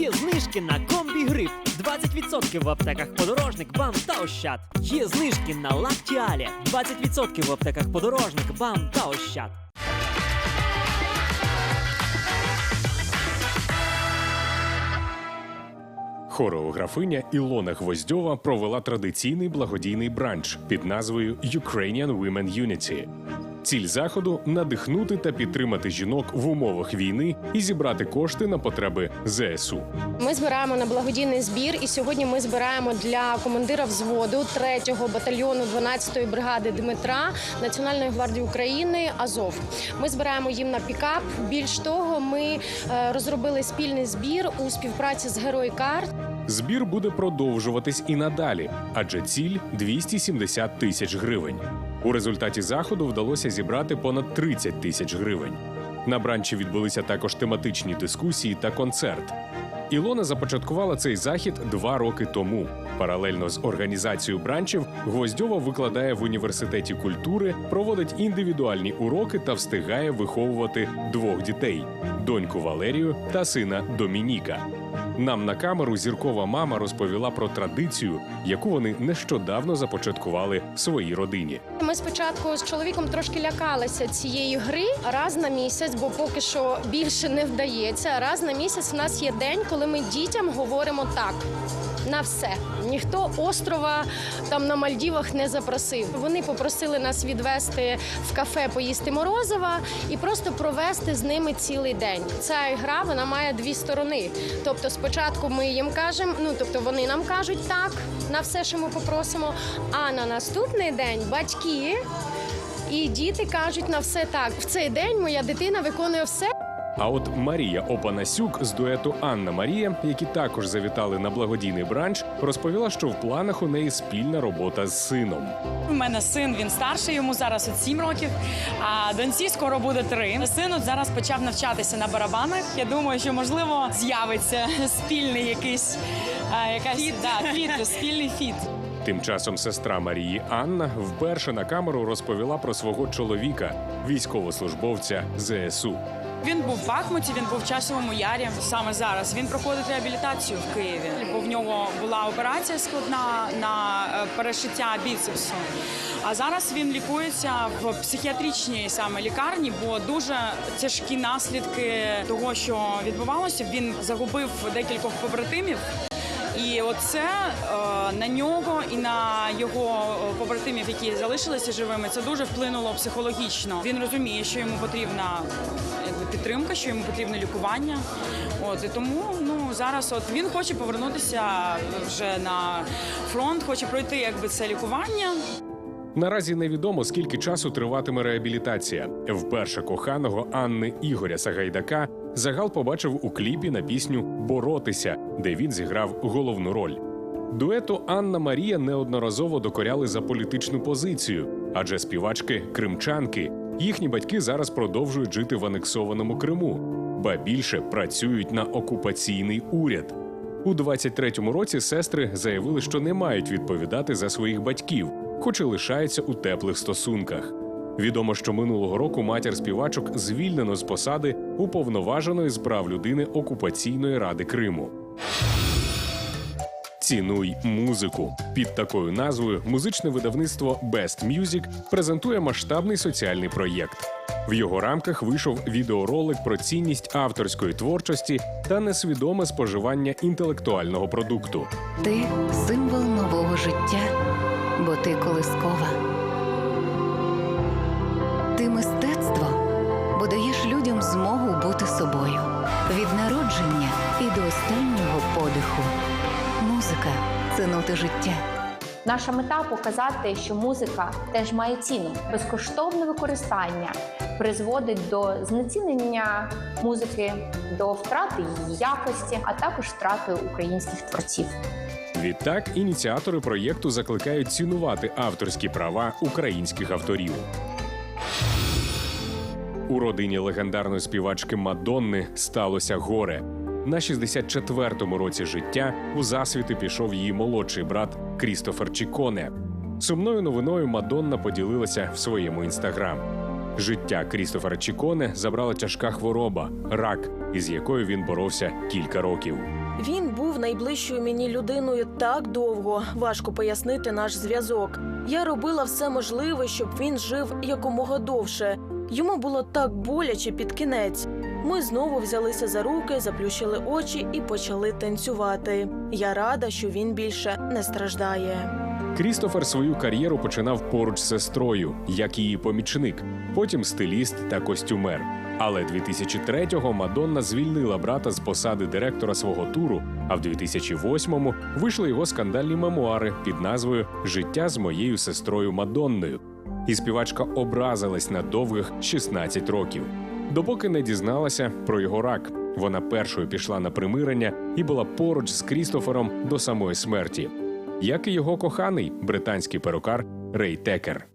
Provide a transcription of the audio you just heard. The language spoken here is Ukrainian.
Є знижки на комбі гриф. 20% в аптеках подорожник, бам та ощад. Є знижки на лактіалі. 20% в аптеках подорожник, бам та ощад. Хореографиня Ілона Гвоздьова провела традиційний благодійний бранч під назвою Ukrainian Women Unity. Ціль заходу надихнути та підтримати жінок в умовах війни і зібрати кошти на потреби ЗСУ. Ми збираємо на благодійний збір, і сьогодні ми збираємо для командира взводу 3-го батальйону 12-ї бригади Дмитра Національної гвардії України Азов. Ми збираємо їм на пікап. Більш того, ми е, розробили спільний збір у співпраці з Геройкар. Збір буде продовжуватись і надалі, адже ціль 270 тисяч гривень. У результаті заходу вдалося зібрати понад 30 тисяч гривень. На бранчі відбулися також тематичні дискусії та концерт. Ілона започаткувала цей захід два роки тому. Паралельно з організацією бранчів Гвоздьова викладає в університеті культури, проводить індивідуальні уроки та встигає виховувати двох дітей: доньку Валерію та сина Домініка. Нам на камеру зіркова мама розповіла про традицію, яку вони нещодавно започаткували в своїй родині. Ми спочатку з чоловіком трошки лякалися цієї гри раз на місяць, бо поки що більше не вдається. Раз на місяць у нас є день, коли ми дітям говоримо так. На все ніхто острова там на Мальдівах не запросив. Вони попросили нас відвести в кафе поїсти морозива і просто провести з ними цілий день. Ця гра вона має дві сторони. Тобто, спочатку ми їм кажемо, ну тобто вони нам кажуть так на все, що ми попросимо. А на наступний день батьки і діти кажуть на все так. В цей день моя дитина виконує все. А от Марія Опанасюк з дуету Анна Марія, які також завітали на благодійний бранч, розповіла, що в планах у неї спільна робота з сином. У мене син, він старший, йому зараз от 7 років, а доньці скоро буде 3. Син от зараз почав навчатися на барабанах. Я думаю, що можливо з'явиться спільний якийсь а, якась фіт, да, фіт, спільний фіт. Тим часом сестра Марії Анна вперше на камеру розповіла про свого чоловіка, військовослужбовця ЗСУ. Він був в Бахмуті, він був в часовому ярі. Саме зараз він проходить реабілітацію в Києві. Бо в нього була операція складна на е, перешиття біцепсу. А зараз він лікується в психіатричній саме лікарні, бо дуже тяжкі наслідки того, що відбувалося. Він загубив декількох побратимів. І оце е, на нього і на його е, побратимів, які залишилися живими, це дуже вплинуло психологічно. Він розуміє, що йому потрібна підтримка, що йому потрібне лікування. От і тому ну зараз от він хоче повернутися вже на фронт, хоче пройти якби це лікування. Наразі невідомо скільки часу триватиме реабілітація. Вперше коханого Анни Ігоря Сагайдака загал побачив у кліпі на пісню Боротися, де він зіграв головну роль. Дуету Анна Марія неодноразово докоряли за політичну позицію, адже співачки кримчанки. Їхні батьки зараз продовжують жити в анексованому Криму, ба більше працюють на окупаційний уряд. У 23-му році сестри заявили, що не мають відповідати за своїх батьків, хоч і лишаються у теплих стосунках. Відомо, що минулого року матір співачок звільнено з посади уповноваженої з прав людини окупаційної ради Криму. Цінуй музику під такою назвою музичне видавництво Best Music презентує масштабний соціальний проєкт. В його рамках вийшов відеоролик про цінність авторської творчості та несвідоме споживання інтелектуального продукту. Ти символ нового життя, бо ти колискова. Ти мистецтво, бо даєш людям змогу бути собою. Від народження і до останнього подиху. Музика це ноти життя. Наша мета показати, що музика теж має ціну. Безкоштовне використання призводить до знецінення музики, до втрати її якості, а також втрати українських творців. Відтак, ініціатори проєкту закликають цінувати авторські права українських авторів. У родині легендарної співачки Мадонни сталося горе. На 64-му році життя у засвіти пішов її молодший брат Крістофер Чіконе. Сумною новиною Мадонна поділилася в своєму інстаграм. Життя Крістофера Чіконе забрала тяжка хвороба рак, із якою він боровся кілька років. Він найближчою мені людиною так довго. Важко пояснити наш зв'язок. Я робила все можливе, щоб він жив якомога довше. Йому було так боляче під кінець. Ми знову взялися за руки, заплющили очі і почали танцювати. Я рада, що він більше не страждає. Крістофер свою кар'єру починав поруч з сестрою, як її помічник, потім стиліст та костюмер. Але 2003-го Мадонна звільнила брата з посади директора свого туру. А в 2008-му вийшли його скандальні мемуари під назвою Життя з моєю сестрою Мадонною. І співачка образилась на довгих 16 років, допоки не дізналася про його рак. Вона першою пішла на примирення і була поруч з Крістофером до самої смерті, як і його коханий британський перукар Рей Текер.